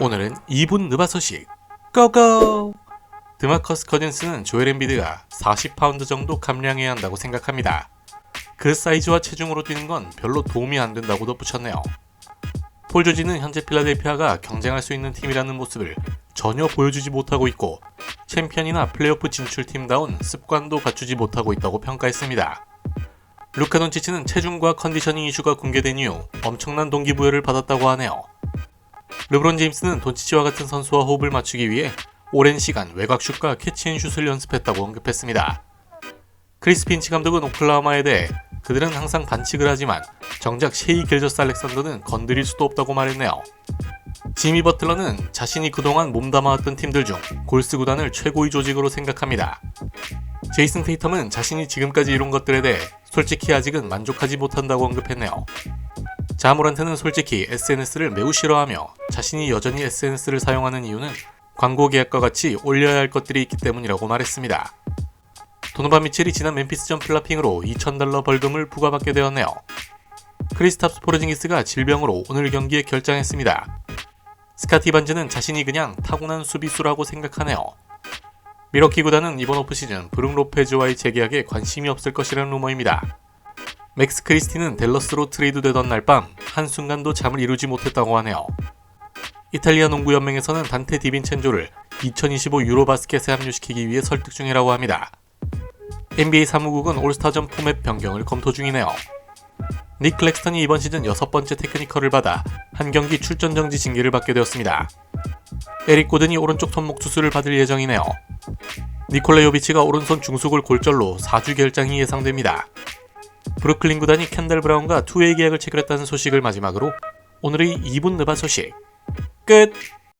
오늘은 2분 느바 소식 고고! 드마커스 커즌스는 조엘 엠비드가 40파운드 정도 감량해야 한다고 생각합니다. 그 사이즈와 체중으로 뛰는 건 별로 도움이 안 된다고 덧붙였네요. 폴 조지는 현재 필라델피아가 경쟁할 수 있는 팀이라는 모습을 전혀 보여주지 못하고 있고 챔피언이나 플레이오프 진출팀다운 습관도 갖추지 못하고 있다고 평가했습니다. 루카 돈치치는 체중과 컨디셔닝 이슈가 공개된 이후 엄청난 동기부여를 받았다고 하네요. 르브론 제임스는 돈치치와 같은 선수와 호흡을 맞추기 위해 오랜 시간 외곽슛과 캐치앤슛을 연습했다고 언급했습니다. 크리스 핀치 감독은 오클라호마에 대해 그들은 항상 반칙을 하지만 정작 셰이 길저스 알렉산더는 건드릴 수도 없다고 말했네요. 지미 버틀러는 자신이 그동안 몸담아왔던 팀들 중 골스 구단을 최고의 조직으로 생각합니다. 제이슨 테이텀은 자신이 지금까지 이룬 것들에 대해 솔직히 아직은 만족하지 못한다고 언급했네요. 자모란트는 솔직히 SNS를 매우 싫어하며 자신이 여전히 SNS를 사용하는 이유는 광고 계약과 같이 올려야 할 것들이 있기 때문이라고 말했습니다. 도노반 미첼이 지난 멤피스전 플라핑으로 2,000달러 벌금을 부과받게 되었네요. 크리스탑스 포르징기스가 질병으로 오늘 경기에 결장했습니다. 스카티 반즈는 자신이 그냥 타고난 수비수라고 생각하네요. 미러키 구단은 이번 오프시즌 브룩 로페즈와의 재계약에 관심이 없을 것이라는 루머입니다. 맥스 크리스티는 댈러스로 트레이드 되던 날 밤 한순간도 잠을 이루지 못했다고 하네요. 이탈리아 농구연맹에서는 단테 디빈첸조를 2025 유로바스켓에 합류시키기 위해 설득 중이라고 합니다. NBA 사무국은 올스타전 포맷 변경을 검토 중이네요. 닉 클렉스턴이 이번 시즌 여섯 번째 테크니컬을 받아 한 경기 출전 정지 징계를 받게 되었습니다. 에릭 고든이 오른쪽 손목 수술을 받을 예정이네요. 니콜레 요비치가 오른손 중수골 골절로 4주 결장이 예상됩니다. 브루클린 구단이 캔델 브라운과 투웨이 계약을 체결했다는 소식을 마지막으로 오늘의 2분 느바 소식 끝!